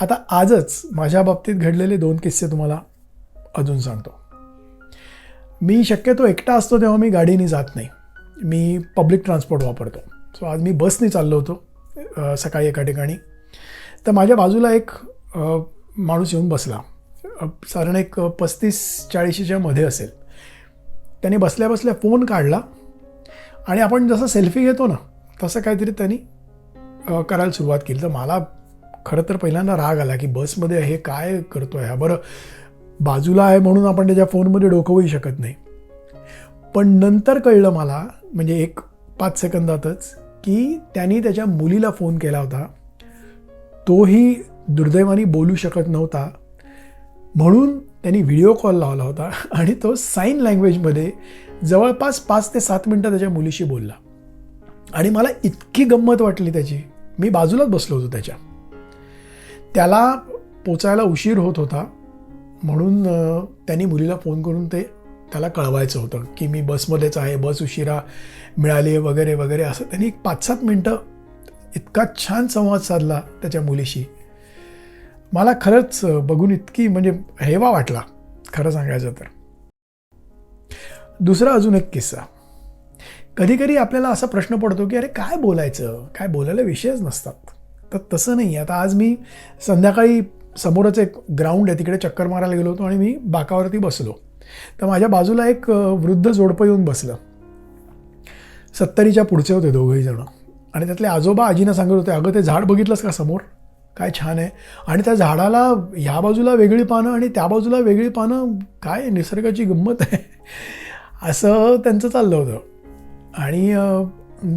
आता आजच माझ्या बाबतीत घडलेले दोन किस्से तुम्हाला अजून सांगतो. मी शक्यतो एकटा असतो तेव्हा मी गाडीने जात नाही. मी पब्लिक ट्रान्सपोर्ट वापरतो. सो आज मी बसने चाललो होतो सकाळी एका ठिकाणी. तर माझ्या बाजूला एक माणूस येऊन बसला. साधारण एक पस्तीस चाळीशीच्या मध्ये असेल. त्याने बसल्या बसल्या फोन काढला आणि आपण जसं सेल्फी घेतो ना तसं काहीतरी त्यांनी करायला सुरुवात केली. तर मला खरं तर पहिल्यांदा राग आला की बसमध्ये हे काय करतो आहे हा. बरं बाजूला आहे म्हणून आपण त्याच्या फोनमध्ये डोकवूही शकत नाही. पण नंतर कळलं मला म्हणजे एक पाच सेकंदातच की त्यांनी त्याच्या मुलीला फोन केला होता. तोही दुर्दैवानी बोलू शकत नव्हता. म्हणून त्यांनी व्हिडिओ कॉल लावला होता आणि तो साईन लँग्वेजमध्ये जवळपास पाच ते सात मिनटं त्याच्या मुलीशी बोलला. आणि मला इतकी गंमत वाटली त्याची. मी बाजूलाच बसलो होतो त्याच्या. त्याला पोचायला उशीर होत होता. म्हणून त्यांनी मुलीला फोन करून ते त्याला कळवायचं होतं की मी बसमध्येच आहे बस उशिरा मिळाली आहे वगैरे वगैरे असं त्यांनी एक पाच सात मिनटं इतका छान संवाद साधला त्याच्या मुलीशी. मला खरंच बघून इतकी म्हणजे हेवा वाटला खरं सांगायचं तर. दुसरा अजून एक किस्सा. कधी कधी आपल्याला असा प्रश्न पडतो की अरे काय बोलायचं? काय बोलायला विषयच नसतात. तर तसं नाही आहे. आता आज मी संध्याकाळी समोरच एक ग्राउंड आहे तिकडे चक्कर मारायला गेलो होतो आणि मी बाकावरती बसलो. तर माझ्या बाजूला एक वृद्ध जोडपं येऊन बसलं. सत्तरीच्या पुढचे होते दोघंही जणं. आणि त्यातले आजोबा आजीनं सांगत होते अगं ते झाड बघितलंस का समोर? काय छान आहे. आणि त्या झाडाला ह्या बाजूला वेगळी पानं आणि त्या बाजूला वेगळी पानं काय निसर्गाची गंमत आहे. असं त्यांचं चाललं होतं. आणि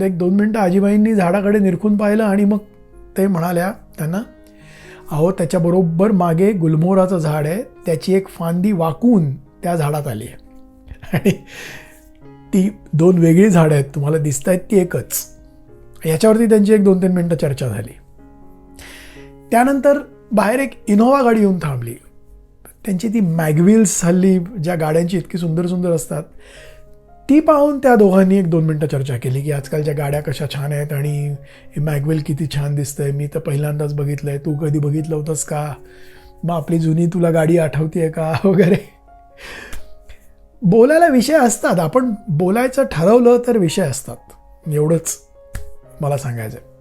एक दोन मिनटं आजीबाईंनी झाडाकडे निरखून पाहिलं आणि मग ते म्हणाल्या त्यांना अहो त्याच्याबरोबर मागे गुलमोहराचं झाड आहे. त्याची एक फांदी वाकून त्या झाडात आली आहे. आणि ती दोन वेगळी झाडं आहेत तुम्हाला दिसत आहेत ती एकच. याच्यावरती त्यांची एक दोन तीन मिनटं चर्चा झाली. त्यानंतर बाहेर एक इनोव्हा गाडी येऊन थांबली. त्यांची ती मॅगविल्स हल्ली ज्या गाड्यांची इतकी सुंदर सुंदर असतात ती पाहून त्या दोघांनी एक दोन मिनटं चर्चा केली की आजकालच्या गाड्या कशा छान आहेत आणि मॅगवेल किती छान दिसतंय. मी तर पहिल्यांदाच बघितलं आहे तू कधी बघितलं होतंस का? मग आपली जुनी तुला गाडी आठवतीये का? वगैरे. बोलायला विषय असतात. आपण बोलायचं ठरवलं तर विषय असतात. एवढंच मला सांगायचं आहे